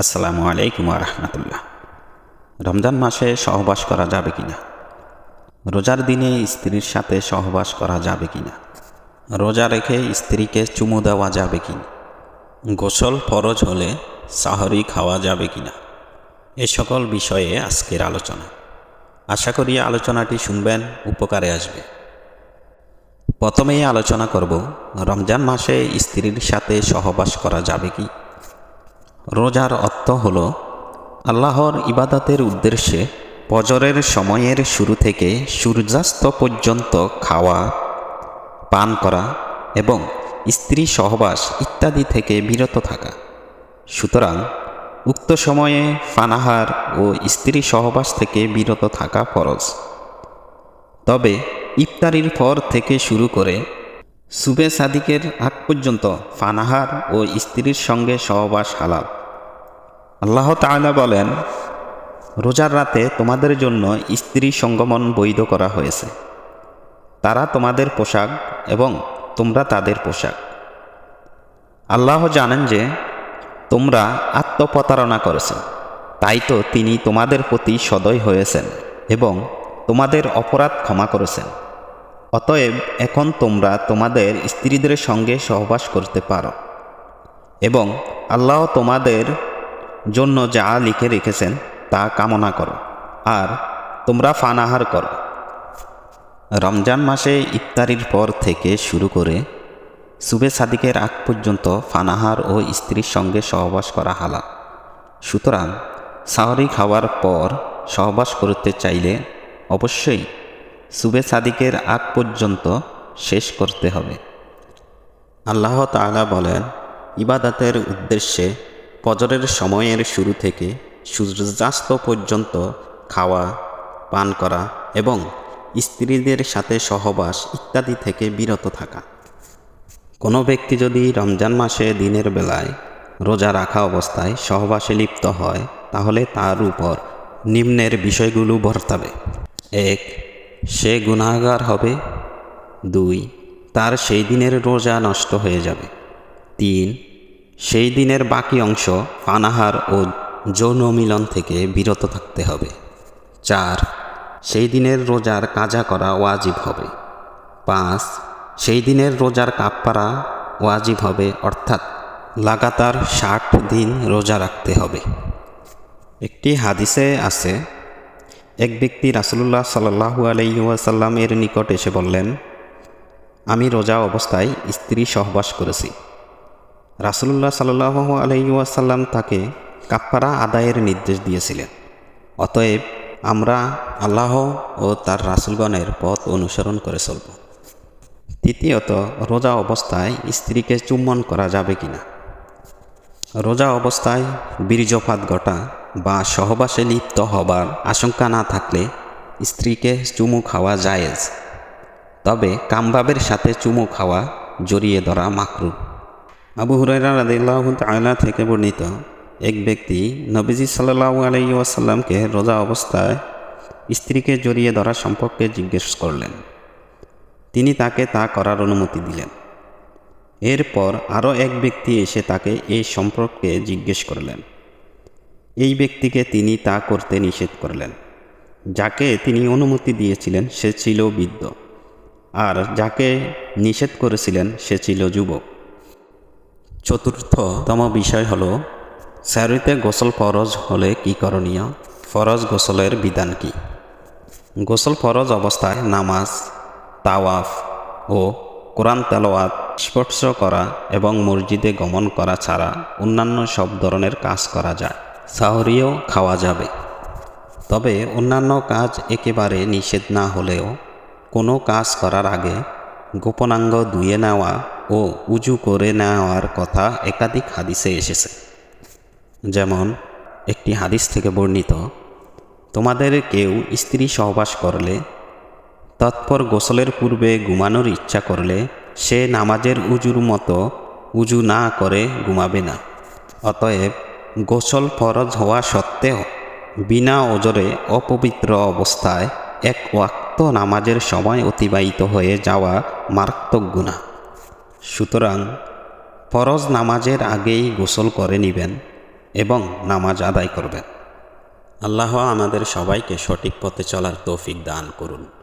আসসালামু আলাইকুম রহমতুল্লাহ। রমজান মাসে সহবাস করা যাবে কিনা? রোজার দিনে স্ত্রীর সাথে সহবাস করা যাবে কিনা? রোজা রেখে স্ত্রীকে চুমু দেওয়া যাবে কিনা? গোসল ফরজ হলে সাহরি খাওয়া যাবে কিনা? এ সকল বিষয়ে আজকের আলোচনা। আশা করি আলোচনাটি শুনবেন, উপকারে আসবে। প্রথমেই আলোচনা করব, রমজান মাসে স্ত্রীর সাথে সহবাস করা যাবে কি? রোজার অর্থ হল আল্লাহর ইবাদতের উদ্দেশ্যে পজরের সময়ের শুরু থেকে সূর্যাস্ত পর্যন্ত খাওয়া, পান করা এবং স্ত্রী সহবাস ইত্যাদি থেকে বিরত থাকা। সুতরাং উক্ত সময়ে ফানাহার ও স্ত্রী সহবাস থেকে বিরত থাকা ফরজ। তবে ইফতারির পর থেকে শুরু করে সুবে সাদিকের আগ পর্যন্ত ফানাহার ও স্ত্রীর সঙ্গে সহবাস হালাল। আল্লাহ তাআলা বলেন, রোজার রাতে তোমাদের জন্য স্ত্রী সঙ্গমন বৈধ করা হয়েছে। তারা তোমাদের পোশাক এবং তোমরা তাদের পোশাক। আল্লাহ জানেন যে তোমরা আত্মপ্রতারণা করেছ, তাই তো তিনি তোমাদের প্রতি সদয় হয়েছেন এবং তোমাদের অপরাধ ক্ষমা করেছেন। অতএব এখন তোমরা তোমাদের স্ত্রীদের সঙ্গে সহবাস করতে পারো। এবং আল্লাহ তোমাদের জন্য যা লিখে রেখেছেন তা কামনা করো। আর তোমরা ফানাহার করো। রমজান মাসে ইফতারির পর থেকে শুরু করে সুবে সাদিকের আগ পর্যন্ত ফানাহার ও স্ত্রীর সঙ্গে সহবাস করা হালা সুতরাং সাহরি খাওয়ার পর সহবাস করতে চাইলে অবশ্যই সুবে সাদিকের আগ পর্যন্ত শেষ করতে হবে। আল্লাহ তাআলা বলেন, ইবাদাতের উদ্দেশ্যে পজরের সময়ের শুরু থেকে সূর্যাস্ত পর্যন্ত খাওয়া, পান করা এবং স্ত্রীদের সাথে সহবাস ইত্যাদি থেকে বিরত থাকা। কোনো ব্যক্তি যদি রমজান মাসে দিনের বেলায় রোজা রাখা অবস্থায় সহবাসে লিপ্ত হয়, তাহলে তার উপর নিম্নের বিষয়গুলো বর্তাবে। এক সে গুণাগার হবে। দুই, তার সেই দিনের রোজা নষ্ট হয়ে যাবে। তিন, সেই দিনের বাকি অংশ পানাহার ও যৌন মিলন থেকে বিরত থাকতে হবে। চার, সেই দিনের রোজার কাজা করা ওয়াজিব হবে। পাঁচ, সেই দিনের রোজার কাপড়া ওয়াজিব হবে, অর্থাৎ লাগাতার ষাট দিন রোজা রাখতে হবে। একটি হাদিসে আছে এক ব্যক্তি রাসুলুল্লাহ সাল্লাহু আলাইসাল্লামের নিকট এসে বললেন, আমি রোজা অবস্থায় স্ত্রী সহবাস করেছি। রাসুলুল্লাহ সাল্লাহ আলাইসাল্লাম তাকে কাপ্পারা আদায়ের নির্দেশ দিয়েছিলেন। অতএব আমরা আল্লাহ ও তার রাসুলগণের পথ অনুসরণ করে চলব। তৃতীয়ত, রোজা অবস্থায় স্ত্রীকে চুম্বন করা যাবে কিনা? রোজা অবস্থায় বীর্যপাত ঘটা বা সহবাসে লিপ্ত হবার আশঙ্কা না থাকলে স্ত্রীকে চুমু খাওয়া জায়েজ। তবে কামবাবের সাথে চুমু খাওয়া জড়িয়ে ধরা মাকরু আবু হুরাইরা রাদিল্লাহ তালা থেকে বর্ণিত এক ব্যক্তি নবীজি সাল্লাহ আলাই ওয়াসাল্লামকে রোজা অবস্থায় স্ত্রীকে জড়িয়ে ধরা সম্পর্কে জিজ্ঞেস করলেন। তিনি তাকে তা করার অনুমতি দিলেন। এরপর আরও এক ব্যক্তি এসে তাকে এই সম্পর্কে জিজ্ঞেস করলেন। এই ব্যক্তিকে তিনি তা করতে নিষেধ করলেন। যাকে তিনি অনুমতি দিয়েছিলেন সে ছিল বৃদ্ধ। আর যাকে নিষেধ করেছিলেন সে ছিল যুবক। চতুর্থতম বিষয় হল, স্যারিতে গোসল ফরজ হলে কি করণীয়? ফরজ গোসলের বিধান কি? গোসল ফরজ অবস্থায় নামাজ, তাওয়াফ ও কোরআন তেলোয়াত স্পর্শ করা এবং মসজিদে গমন করা ছাড়া অন্যান্য সব ধরনের কাজ করা যায়। সাহরিও খাওয়া যাবে। তবে অন্যান্য কাজ একেবারে নিষেধ না হলেও কোনো কাজ করার আগে গোপনাঙ্গ ধুয়ে নেওয়া ও উজু করে নেওয়ার কথা একাধিক হাদিসে এসেছে। যেমন, একটি হাদিস থেকে বর্ণিত, তোমাদের কেউ স্ত্রী সহবাস করলে, তৎপর গোসলের পূর্বে ঘুমানোর ইচ্ছা করলে সে নামাজের উজুর মতো উজু না করে ঘুমাবে না। অতএব গোসল ফরজ হওয়া সত্ত্বেও বিনা ওজরে অপবিত্র অবস্থায় এক ওয়াক্ত নামাজের সময় অতিবাহিত হয়ে যাওয়া মারাত্মক গুণা সুতরাং ফরজ নামাজের আগেই গোসল করে নেবেন এবং নামাজ আদায় করবেন। আল্লাহ আমাদের সবাইকে সঠিক পথে চলার তৌফিক দান করুন।